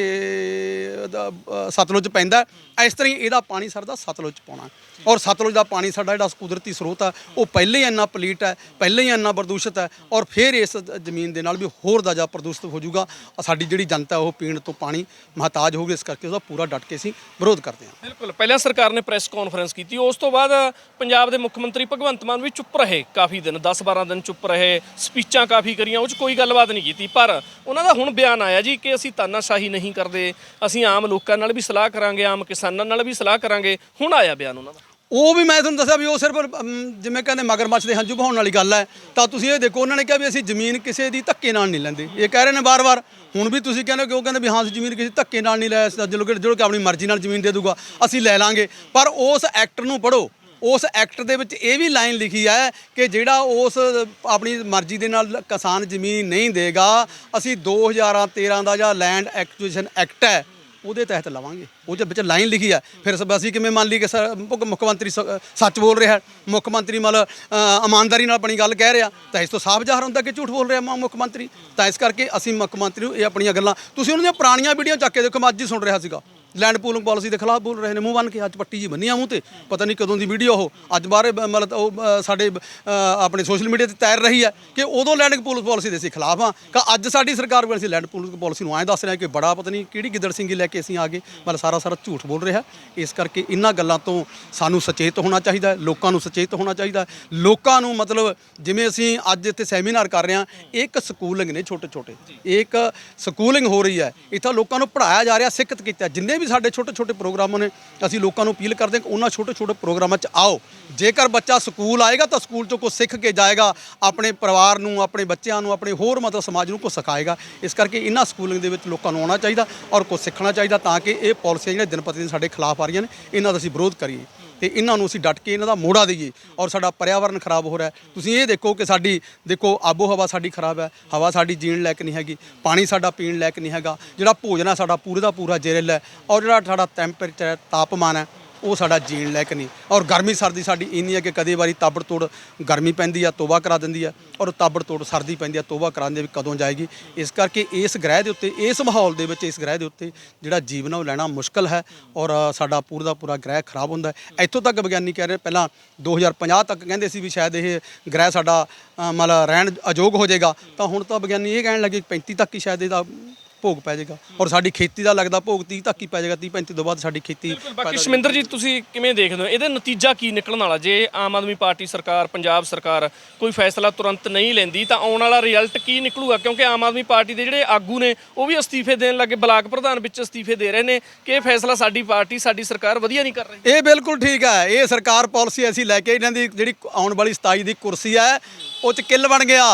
Speaker 1: ਉਹਦਾ, ਅ, ਸਤਲੁਜ ਪੈਂਦਾ ਇਸ ਤਰ੍ਹਾਂ ਹੀ ਇਹਦਾ ਪਾਣੀ ਸਾਰਾ ਸਤਲੁਜ 'ਚ ਪਾਉਣਾ ਔਰ ਸਤਲੁਜ ਦਾ ਪਾਣੀ ਸਾਡਾ ਜਿਹੜਾ ਕੁਦਰਤੀ ਸਰੋਤ ਹੈ ਉਹ ਪਹਿਲੇ ਹੀ ਇੰਨਾ ਪਲੀਟ ਹੈ ਪਹਿਲੇ ਹੀ ਇੰਨਾ ਪ੍ਰਦੂਸ਼ਿਤ ਹੈ ਔਰ ਫਿਰ ਇਸ ਜ਼ਮੀਨ ਦੇ ਨਾਲ ਵੀ ਹੋਰ ਦਾ ਜ਼ਿਆਦਾ ਪ੍ਰਦੂਸ਼ਿਤ ਹੋ ਜਾਊਗਾ। ਸਾਡੀ ਜਿਹੜੀ ਜਨਤਾ ਉਹ ਪੀਣ ਤੋਂ ਪਾਣੀ ਮਹਤਾਜ ਹੋਊਗੀ ਇਸ ਕਰਕੇ ਉਹਦਾ ਪੂਰਾ ਡਟ ਕੇ ਅਸੀਂ ਵਿਰੋਧ ਕਰਦੇ ਹਾਂ।
Speaker 2: ਬਿਲਕੁਲ ਪਹਿਲਾਂ ਸਰਕਾਰ ਨੇ ਪ੍ਰੈਸ ਕਾਨਫਰੰਸ ਕੀਤੀ ਉਸ ਤੋਂ ਬਾਅਦ ਪੰਜਾਬ ਦੇ ਮੁੱਖ ਮੰਤਰੀ ਭਗਵੰਤ ਮਾਨ ਵੀ ਚੁੱਪ ਰਹੇ ਕਾਫੀ ਦਿਨ 10-12 ਦਿਨ ਚੁੱਪ ਰਹੇ ਸਪੀ ਸਪੀਚਾਂ ਕਾਫੀ ਕਰੀਆਂ ਉਹ 'ਚ ਕੋਈ ਗੱਲਬਾਤ ਨਹੀਂ ਕੀਤੀ। ਪਰ ਉਹਨਾਂ ਦਾ ਹੁਣ ਬਿਆਨ ਆਇਆ ਜੀ ਕਿ ਅਸੀਂ ਤਾਨਾਸ਼ਾਹੀ ਨਹੀਂ ਕਰਦੇ ਅਸੀਂ ਆਮ ਲੋਕਾਂ ਨਾਲ ਵੀ ਸਲਾਹ ਕਰਾਂਗੇ ਆਮ ਕਿਸਾਨਾਂ ਨਾਲ ਵੀ ਸਲਾਹ ਕਰਾਂਗੇ। ਹੁਣ ਆਇਆ ਬਿਆਨ ਉਹਨਾਂ ਦਾ।
Speaker 1: ਉਹ ਵੀ ਮੈਂ ਤੁਹਾਨੂੰ ਦੱਸਿਆ ਵੀ ਉਹ ਸਿਰਫ ਅਮ, ਜਿਵੇਂ ਕਹਿੰਦੇ ਮਗਰਮੱਛ ਦੇ ਹੰਝੂ ਬਹਾਉਣ ਵਾਲੀ ਗੱਲ ਹੈ ਤਾਂ ਤੁਸੀਂ ਇਹ ਦੇਖੋ ਉਹਨਾਂ ਨੇ ਕਿਹਾ ਵੀ ਅਸੀਂ ਜ਼ਮੀਨ ਕਿਸੇ ਦੀ ਧੱਕੇ ਨਾਲ ਨਹੀਂ ਲੈਂਦੇ। ਇਹ ਕਹਿ ਰਹੇ ਨੇ ਬਾਰ-ਬਾਰ ਹੁਣ ਵੀ ਤੁਸੀਂ ਕਹਿੰਦੇ ਹੋ ਕਿ ਉਹ ਕਹਿੰਦੇ ਵੀ ਹਾਂ ਅਸੀਂ ਜ਼ਮੀਨ ਕਿਸੇ ਧੱਕੇ ਨਾਲ ਨਹੀਂ ਲੈ ਜਦੋਂ ਕਿ ਜਦੋਂ ਕਿ ਆਪਣੀ ਮਰਜ਼ੀ ਨਾਲ ਜ਼ਮੀਨ ਦੇ ਦੂਗਾ ਅਸੀਂ ਲੈ ਲਾਂਗੇ। ਪਰ ਉਸ ਐਕਟ ਨੂੰ ਪੜੋ ਉਸ ਐਕਟ ਦੇ ਵਿੱਚ ਇਹ ਵੀ ਲਾਈਨ ਲਿਖੀ ਹੈ ਕਿ ਜਿਹੜਾ ਉਸ ਆਪਣੀ ਮਰਜ਼ੀ ਦੇ ਨਾਲ ਕਿਸਾਨ ਜ਼ਮੀਨ ਨਹੀਂ ਦੇਗਾ, ਅਸੀਂ 2013 ਦਾ ਜਿਹੜਾ ਲੈਂਡ ਐਕੁਜੀਸ਼ਨ ਐਕਟ ਹੈ, ਉਹਦੇ ਤਹਿਤ ਲਵਾਂਗੇ। ਉਹਦੇ ਵਿੱਚ ਲਾਈਨ ਲਿਖੀ ਹੈ। ਫਿਰ ਸਭ ਅਸੀਂ ਕਿਵੇਂ ਮੰਨ ਲਈ ਕਿ ਸਰ, ਮੁੱਖ ਮੰਤਰੀ ਸ- ਸੱਚ ਬੋਲ ਰਿਹਾ ਮੁੱਖ ਮੰਤਰੀ ਮਤਲਬ ਇਮਾਨਦਾਰੀ ਨਾਲ ਆਪਣੀ ਗੱਲ ਕਹਿ ਰਿਹਾ। ਤਾਂ ਇਸ ਤੋਂ ਸਾਫ਼ ਜ਼ਾਹਰ ਹੁੰਦਾ ਕਿ ਝੂਠ ਬੋਲ ਰਿਹਾ ਮੁੱਖ ਮੰਤਰੀ। ਤਾਂ ਇਸ ਕਰਕੇ ਅਸੀਂ ਮੁੱਖ ਮੰਤਰੀ ਨੂੰ ਇਹ ਆਪਣੀਆਂ ਗੱਲਾਂ ਤੁਸੀਂ ਉਹਨਾਂ ਦੀਆਂ ਪੁਰਾਣੀਆਂ ਵੀਡੀਓ ਚੱਕ ਕੇ ਦੇਖੋ, ਮੈਂ ਅੱਜ ਹੀ ਸੁਣ ਰਿਹਾ ਸੀਗਾ। ਲੈਂਡ ਪੂਲਿੰਗ ਪਾਲਿਸੀ ਦੇ ਖਿਲਾਫ ਬੋਲ ਰਹੇ ਨੇ। ਮੂੰਹ ਬੰਨ ਕੇ ਅੱਜ ਪੱਟੀ ਜੀ ਬੰਨੀ ਆ, ਮੂੰਹ ਤੇ। ਪਤਾ ਨਹੀਂ ਕਦੋਂ ਦੀ ਵੀਡੀਓ ਉਹ। ਅੱਜ ਬਾਰੇ ਮਤਲਬ ਉਹ ਸਾਡੇ ਆਪਣੇ ਸੋਸ਼ਲ ਮੀਡੀਆ ਤੇ ਤੈਰ ਰਹੀ ਹੈ ਕਿ ਉਦੋਂ ਲੈਂਡ ਪੂਲਿੰਗ ਪਾਲਿਸੀ ਦੇ ਅਸੀਂ ਖਿਲਾਫ ਆ। ਕਿ ਅੱਜ ਸਾਡੀ ਸਰਕਾਰ ਵੇਲੇ ਅਸੀਂ ਲੈਂਡ ਪੂਲਿੰਗ ਪਾਲਿਸੀ ਨੂੰ ਐਂ ਦੱਸ ਰਿਹਾ ਕਿ ਬੜਾ ਪਤਾ ਨਹੀਂ ਕਿਹੜੀ ਗਿੱਦੜ ਸਿੰਘੀ ਲੈ ਕੇ ਅਸੀਂ ਆ ਗਏ। ਮਤਲਬ ਸਾਰਾ ਸਾਰਾ ਝੂਠ ਬੋਲ ਰਿਹਾ। ਇਸ ਕਰਕੇ ਇਹਨਾਂ ਗੱਲਾਂ ਤੋਂ ਸਾਨੂੰ ਸੁਚੇਤ ਹੋਣਾ ਚਾਹੀਦਾ ਲੋਕਾਂ ਨੂੰ ਸੁਚੇਤ ਹੋਣਾ ਚਾਹੀਦਾ ਲੋਕਾਂ ਨੂੰ ਮਤਲਬ ਜਿਵੇਂ ਅਸੀਂ ਅੱਜ ਇੱਥੇ ਸੈਮੀਨਾਰ ਕਰ ਰਹੇ ਹਾਂ ਇਹ ਇੱਕ ਸਕੂਲਿੰਗ ਨੇ ਛੋਟੇ ਛੋਟੇ ਇਹ ਇੱਕ ਸਕੂਲਿੰਗ ਹੋ ਰਹੀ ਹੈ। ਇੱਥੇ ਲੋਕਾਂ ਨੂੰ ਪੜਾਇਆ ਜਾ ਰਿਹਾ ਸਿੱਖਤ ਕੀਤਾ। ਜਿੰਨੇ ਵੀ ਸਾਡੇ ਛੋਟੇ ਛੋਟੇ ਪ੍ਰੋਗਰਾਮ ਨੇ, ਅਸੀਂ ਲੋਕਾਂ ਨੂੰ ਅਪੀਲ ਕਰਦੇ ਹਾਂ ਕਿ ਉਹਨਾਂ ਛੋਟੇ ਛੋਟੇ ਪ੍ਰੋਗਰਾਮਾਂ 'ਚ ਆਓ। ਜੇਕਰ ਬੱਚਾ ਸਕੂਲ ਆਏਗਾ ਤਾਂ ਸਕੂਲ 'ਚੋਂ ਕੁਝ ਸਿੱਖ ਕੇ ਜਾਏਗਾ, ਆਪਣੇ ਪਰਿਵਾਰ ਨੂੰ, ਆਪਣੇ ਬੱਚਿਆਂ ਨੂੰ, ਆਪਣੇ ਹੋਰ ਮਤਲਬ ਸਮਾਜ ਨੂੰ ਕੁਝ ਸਿਖਾਏਗਾ। ਇਸ ਕਰਕੇ ਇਹਨਾਂ ਸਕੂਲਿੰਗ ਦੇ ਵਿੱਚ ਲੋਕਾਂ ਨੂੰ ਆਉਣਾ ਚਾਹੀਦਾ ਔਰ ਕੁਝ ਸਿੱਖਣਾ ਚਾਹੀਦਾ ਤਾਂ ਕਿ ਇਹ ਪਾਲਿਸੀਆਂ ਜਿਹੜੀਆਂ ਦਿਨ ਪ੍ਰਤੀ ਦਿਨ ਸਾਡੇ ਖਿਲਾਫ ਆ ਰਹੀਆਂ ਨੇ ਇਹਨਾਂ ਦਾ ਅਸੀਂ ਵਿਰੋਧ ਕਰੀਏ। ਤੇ ਇਹਨਾਂ ਨੂੰ ਅਸੀਂ ਡਟ ਕੇ ਇਹਨਾਂ ਦਾ ਮੋੜਾ ਦਈਏ ਔਰ ਸਾਡਾ ਪਰਿਆਵਰਨ ਖਰਾਬ ਹੋ ਰਿਹਾ ਤੁਸੀਂ ਇਹ ਦੇਖੋ ਕਿ ਸਾਡੀ, ਦੇਖੋ ਆਬੋ ਹਵਾ ਸਾਡੀ ਖਰਾਬ ਹੈ, ਹਵਾ ਸਾਡੀ ਜੀਣ ਲਾਇਕ ਨਹੀਂ ਹੈਗੀ, ਪਾਣੀ ਸਾਡਾ ਪੀਣ ਲਾਇਕ ਨਹੀਂ ਹੈਗਾ, ਜਿਹੜਾ ਭੋਜਨ ਹੈ ਸਾਡਾ ਪੂਰੇ ਦਾ ਪੂਰਾ ਜ਼ਹਿਰੀਲਾ ਹੈ ਔਰ ਜਿਹੜਾ ਸਾਡਾ ਟੈਂਪਰੇਚਰ ਹੈ, ਤਾਪਮਾਨ ਹੈ ਉਹ ਸਾਡਾ ਜੀਣ ਲਾਇਕ ਨਹੀਂ। ਔਰ ਗਰਮੀ ਸਰਦੀ ਸਾਡੀ ਇੰਨੀ ਹੈ ਕਿ ਕਦੇ ਵਾਰੀ ਤਾਬੜ ਤੋੜ ਗਰਮੀ ਪੈਂਦੀ ਆ, ਤੋਬਾ ਕਰਾ ਦਿੰਦੀ ਆ, ਔਰ ਤਾਬੜ ਤੋੜ ਸਰਦੀ ਪੈਂਦੀ ਆ, ਤੋਬਾ ਕਰਾਉਂਦੇ ਵੀ ਕਦੋਂ ਜਾਏਗੀ। ਇਸ ਕਰਕੇ ਇਸ ਗ੍ਰਹਿ ਦੇ ਉੱਤੇ, ਇਸ ਮਾਹੌਲ ਦੇ ਵਿੱਚ ਇਸ ਗ੍ਰਹਿ ਦੇ ਉੱਤੇ ਜਿਹੜਾ ਜੀਵਨ ਆ, ਉਹ ਲੈਣਾ ਮੁਸ਼ਕਲ ਹੈ, ਔਰ ਸਾਡਾ ਪੂਰਾ ਦਾ ਪੂਰਾ ਗ੍ਰਹਿ ਖਰਾਬ ਹੁੰਦਾ ਇੱਥੋਂ ਤੱਕ ਵਿਗਿਆਨੀ ਕਹਿ ਰਹੇ, ਪਹਿਲਾਂ 2050 ਤੱਕ ਕਹਿੰਦੇ ਸੀ ਵੀ ਸ਼ਾਇਦ ਇਹ ਗ੍ਰਹਿ ਸਾਡਾ ਮਤਲਬ ਰਹਿਣ ਅਯੋਗ ਹੋ ਜਾਏਗਾ। ਤਾਂ ਹੁਣ ਤਾਂ ਵਿਗਿਆਨੀ ਇਹ ਕਹਿਣ ਲੱਗੇ ਕਿ 35 ਤੱਕ ਹੀ ਸ਼ਾਇਦ ਇਹਦਾ ਭੋਗ ਪੈ ਜਾਏਗਾ। ਔਰ ਸਾਡੀ ਖੇਤੀ ਦਾ ਲੱਗਦਾ ਭੋਗ 30 ਤੱਕ ਹੀ ਪੈ ਜਾਏਗਾ 30 35 ਤੋਂ ਬਾਅਦ ਸਾਡੀ ਖੇਤੀ
Speaker 2: ਬਾਕੀ ਸ਼ਮਿੰਦਰ ਜੀ ਤੁਸੀਂ ਕਿਵੇਂ ਦੇਖਦੇ ਹੋ? ਇਹਦਾ ਨਤੀਜਾ ਕੀ ਨਿਕਲਣ ਵਾਲਾ? ਜੇ ਆਮ ਆਦਮੀ ਪਾਰਟੀ ਸਰਕਾਰ ਪੰਜਾਬ ਸਰਕਾਰ ਕੋਈ ਫੈਸਲਾ ਤੁਰੰਤ ਨਹੀਂ ਲੈਂਦੀ ਤਾਂ ਆਉਣ ਵਾਲਾ ਰਿਜ਼ਲਟ ਕੀ ਨਿਕਲੂਗਾ? ਕਿਉਂਕਿ ਆਮ ਆਦਮੀ ਪਾਰਟੀ ਦੇ ਜਿਹੜੇ ਆਗੂ ਨੇ ਉਹ ਵੀ ਅਸਤੀਫੇ ਦੇਣ ਲੱਗੇ ਬਲਾਕ ਪ੍ਰਧਾਨ ਵਿੱਚ ਅਸਤੀਫੇ ਦੇ ਰਹੇ ਨੇ ਕਿ ਇਹ ਫੈਸਲਾ ਸਾਡੀ ਪਾਰਟੀ ਸਾਡੀ ਸਰਕਾਰ ਵਧੀਆ ਨਹੀਂ ਕਰ ਰਹੀ।
Speaker 1: ਇਹ ਬਿਲਕੁਲ ਠੀਕ ਹੈ। ਇਹ ਸਰਕਾਰ ਪਾਲਿਸੀ ਅਸੀਂ ਲੈ ਕੇ ਇਹਨਾਂ ਦੀ ਜਿਹੜੀ ਆਉਣ ਵਾਲੀ 27 ਦੀ ਕੁਰਸੀ ਹੈ ਉਹ ਚ ਕਿੱਲ ਬਣ ਗਿਆ।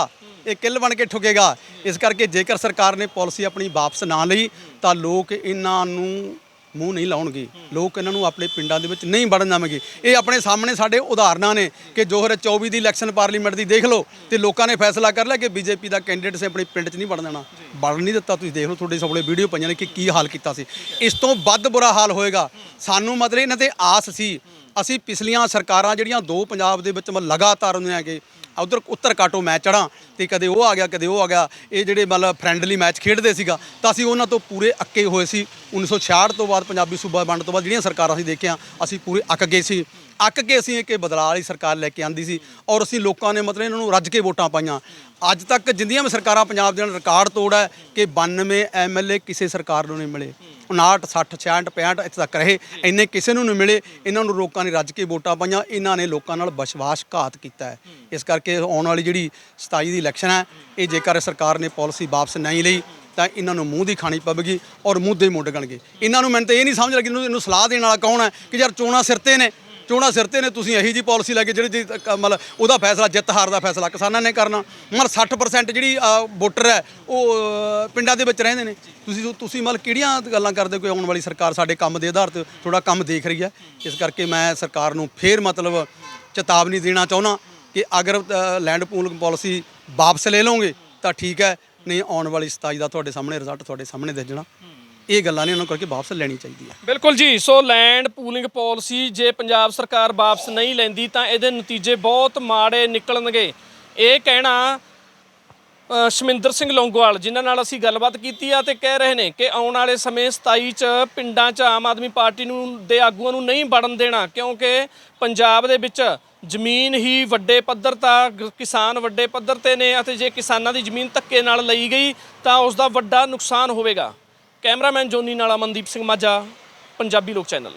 Speaker 1: ਇਹ ਕਿੱਲ ਬਣ ਕੇ ਠੁਕੇਗਾ। ਇਸ ਕਰਕੇ ਜੇਕਰ ਸਰਕਾਰ ਨੇ ਪਾਲਿਸੀ ਆਪਣੀ ਵਾਪਸ ਨਾ ਲਈ, ਤਾਂ ਲੋਕ ਇਹਨਾਂ ਨੂੰ ਮੂੰਹ ਨਹੀਂ ਲਾਉਣਗੇ। ਲੋਕ ਇਹਨਾਂ ਨੂੰ ਆਪਣੇ ਪਿੰਡਾਂ ਦੇ ਵਿੱਚ ਨਹੀਂ ਵੜਨ ਦੇਣਗੇ। ਇਹ ਆਪਣੇ ਸਾਹਮਣੇ ਸਾਡੇ ਉਦਾਹਰਨਾਂ ਨੇ ਕਿ ਜੋਹਰ 24 ਦੀ ਇਲੈਕਸ਼ਨ ਪਾਰਲੀਮੈਂਟ ਦੀ ਦੇਖ ਲਓ ਤੇ ਲੋਕਾਂ ਨੇ ਫੈਸਲਾ ਕਰ ਲਿਆ ਕਿ ਬੀਜੇਪੀ ਦਾ ਕੈਂਡੀਡੇਟ ਸੇ ਆਪਣੇ ਪਿੰਡ 'ਚ ਨਹੀਂ ਵੜਨ ਦੇਣਾ। ਵੜਨ ਨਹੀਂ ਦਿੱਤਾ, ਤੁਸੀਂ ਦੇਖ ਲਓ ਤੁਹਾਡੇ ਸਾਹਮਣੇ ਵੀਡੀਓ ਪਈਆਂ ਨੇ ਕਿ ਕੀ ਹਾਲ ਕੀਤਾ ਸੀ। ਇਸ ਤੋਂ ਵੱਧ ਬੁਰਾ ਹਾਲ ਹੋਏਗਾ। ਸਾਨੂੰ ਮਤਲਬ ਇਹਨਾਂ ਤੇ ਆਸ ਸੀ। ਅਸੀਂ ਪਿਛਲੀਆਂ ਸਰਕਾਰਾਂ ਜਿਹੜੀਆਂ ਦੋ ਪੰਜਾਬ ਦੇ ਵਿੱਚ ਮਤਲਬ ਲਗਾਤਾਰ ਹੁੰਦੀਆਂ ਹੈਗੇ ਉਧਰ ਉੱਤਰ ਕਾਟੋ ਮੈਚ ਚੜਾਂ ਤੇ ਕਦੇ ਉਹ ਆ ਗਿਆ, ਕਦੇ ਉਹ ਆ ਗਿਆ। ਇਹ ਜਿਹੜੇ ਮਤਲਬ ਫ੍ਰੈਂਡਲੀ ਮੈਚ ਖੇਡਦੇ ਸੀਗਾ, ਤਾਂ ਅਸੀਂ ਉਹਨਾਂ ਤੋਂ ਪੂਰੇ ਅੱਕੇ ਹੋਏ ਸੀ। 1966 ਤੋਂ ਬਾਅਦ ਪੰਜਾਬੀ ਸੂਬਾ ਵੰਡ ਤੋਂ ਬਾਅਦ ਜਿਹੜੀਆਂ ਸਰਕਾਰਾਂ ਅਸੀਂ ਦੇਖਿਆ, ਅਸੀਂ ਪੂਰੇ ਅੱਕ ਗਏ ਸੀ। ਅੱਕ ਕੇ ਅਸੀਂ ਇੱਕ ਬਦਲਾਅ ਵਾਲੀ ਸਰਕਾਰ ਲੈ ਕੇ ਆਂਦੀ ਸੀ ਔਰ ਅਸੀਂ ਲੋਕਾਂ ਨੇ ਮਤਲਬ ਇਹਨਾਂ ਨੂੰ ਰੱਜ ਕੇ ਵੋਟਾਂ ਪਾਈਆਂ। ਅੱਜ ਤੱਕ ਜਿੰਨੀਆਂ ਵੀ ਸਰਕਾਰਾਂ ਪੰਜਾਬ ਦੇ ਨਾਲ ਰਿਕਾਰਡ ਤੋੜ ਹੈ ਕਿ 92 ਐਮਐਲਏ ਕਿਸੇ ਸਰਕਾਰ ਨੂੰ ਨਹੀਂ ਮਿਲੇ। 59 60 66 65 ਇੱਥੇ ਤੱਕ ਰਹੇ। ਇੰਨੇ ਕਿਸੇ ਨੂੰ ਨਹੀਂ ਮਿਲੇ। ਇਹਨਾਂ ਨੂੰ ਲੋਕਾਂ ਨੇ ਰੱਜ ਕੇ ਵੋਟਾਂ ਪਾਈਆਂ। ਇਹਨਾਂ ਨੇ ਲੋਕਾਂ ਨਾਲ ਵਿਸ਼ਵਾਸਘਾਤ ਕੀਤਾ ਹੈ। ਇਸ ਕਰਕੇ ਆਉਣ ਵਾਲੀ ਜਿਹੜੀ 27 ਦੀ ਇਲੈਕਸ਼ਨ ਹੈ ਇਹ ਜੇਕਰ ਸਰਕਾਰ ਨੇ ਪਾਲਿਸੀ ਵਾਪਸ ਨਹੀਂ ਲਈ ਤਾਂ ਇਹਨਾਂ ਨੂੰ ਮੂੰਹ ਦੀ ਖਾਣੀ ਪਵੇਗੀ ਔਰ ਮੂੰਹ ਦੇ ਮੁੱਢਣਗੇ ਇਹਨਾਂ ਨੂੰ ਮੈਨੂੰ ਤਾਂ ਇਹ ਨਹੀਂ ਸਮਝ ਲੱਗੀ ਇਹਨੂੰ ਸਲਾਹ ਦੇਣ ਵਾਲਾ ਕੌਣ ਹੈ ਕਿ ਯਾਰ ਚੋਣਾਂ ਸਿਰ ਤੇ ਨੇ। ਚੋਣਾਂ ਸਿਰ ਤੇ ਨੇ, ਤੁਸੀਂ ਇਹੀ ਜੀ ਪਾਲਿਸੀ ਲੈ ਕੇ ਜਿਹੜੀ ਜੀ ਮਤਲਬ ਉਹਦਾ ਫੈਸਲਾ ਜਿੱਤ ਹਾਰ ਦਾ ਫੈਸਲਾ ਕਿਸਾਨਾਂ ਨੇ ਕਰਨਾ। ਮਤਲਬ 60% ਜਿਹੜੀ ਵੋਟਰ ਹੈ, ਉਹ ਪਿੰਡਾਂ ਦੇ ਵਿੱਚ ਰਹਿੰਦੇ ਨੇ। ਤੁਸੀਂ ਤੁਸੀਂ ਮਤਲਬ ਕਿਹੜੀਆਂ ਗੱਲਾਂ ਕਰਦੇ ਕੋਈ ਆਉਣ ਵਾਲੀ ਸਰਕਾਰ ਸਾਡੇ ਕੰਮ ਦੇ ਆਧਾਰ ਤੇ ਥੋੜਾ ਕੰਮ ਦੇਖ ਰਹੀ ਹੈ? ਇਸ ਕਰਕੇ ਮੈਂ ਸਰਕਾਰ ਨੂੰ ਫੇਰ ਮਤਲਬ ਚੇਤਾਵਨੀ ਦੇਣਾ ਚਾਹੁੰਦਾ ਕਿ ਅਗਰ ਲੈਂਡ ਪੂਲਿੰਗ ਪਾਲਿਸੀ ਵਾਪਸ ਲੈ ਲਓਗੇ ਤਾਂ ਠੀਕ ਹੈ, ਨਹੀਂ ਆਉਣ ਵਾਲੀ 27 ਦਾ ਤੁਹਾਡੇ ਸਾਹਮਣੇ ਰਿਜ਼ਲਟ ਤੁਹਾਡੇ ਸਾਹਮਣੇ ਦੇ ਜਾਣਾ ਇਹ ਗੱਲਾਂ ਨੇ ਉਹਨਾਂ ਨੂੰ ਕਰਕੇ ਵਾਪਸ ਲੈਣੀ ਚਾਹੀਦੀ ਹੈ
Speaker 2: ਬਿਲਕੁਲ ਜੀ ਸੋ ਲੈਂਡ ਪੂਲਿੰਗ ਪਾਲਿਸੀ ਜੇ ਪੰਜਾਬ ਸਰਕਾਰ ਵਾਪਸ ਨਹੀਂ ਲੈਂਦੀ ਤਾਂ ਇਹਦੇ ਨਤੀਜੇ ਬਹੁਤ ਮਾੜੇ ਨਿਕਲਣਗੇ। ਇਹ ਕਹਿਣਾ ਅ, ਸ਼ਮਿੰਦਰ ਸਿੰਘ ਲੌਂਗੋਵਾਲ ਜਿਨ੍ਹਾਂ ਨਾਲ ਅਸੀਂ ਗੱਲਬਾਤ ਕੀਤੀ ਆ ਤੇ ਕਹਿ ਰਹੇ ਨੇ ਕਿ ਆਉਣ ਵਾਲੇ ਸਮੇਂ 27 ਚ ਪਿੰਡਾਂ 'ਚ ਆਮ ਆਦਮੀ ਪਾਰਟੀ ਨੂੰ ਦੇ ਆਗੂਆਂ ਨੂੰ ਨਹੀਂ ਵੜਨ ਦੇਣਾ ਕਿਉਂਕਿ ਪੰਜਾਬ ਦੇ ਵਿੱਚ ਜ਼ਮੀਨ ਹੀ ਵੱਡੇ ਪੱਧਰ ਤਾਂ ਕਿਸਾਨ ਵੱਡੇ ਪੱਧਰ ਤੇ ਨੇ ਅਤੇ ਜੇ ਕਿਸਾਨਾਂ ਦੀ ਜ਼ਮੀਨ ਧੱਕੇ ਨਾਲ ਲਈ ਗਈ ਤਾਂ ਉਸ ਦਾ ਵੱਡਾ ਨੁਕਸਾਨ ਹੋਵੇਗਾ। ਕੈਮਰਾਮੈਨ ਜੋਨੀ ਨਾਲ ਅਮਨਦੀਪ ਸਿੰਘ ਮਾਝਾ ਪੰਜਾਬੀ ਲੋਕ ਚੈਨਲ।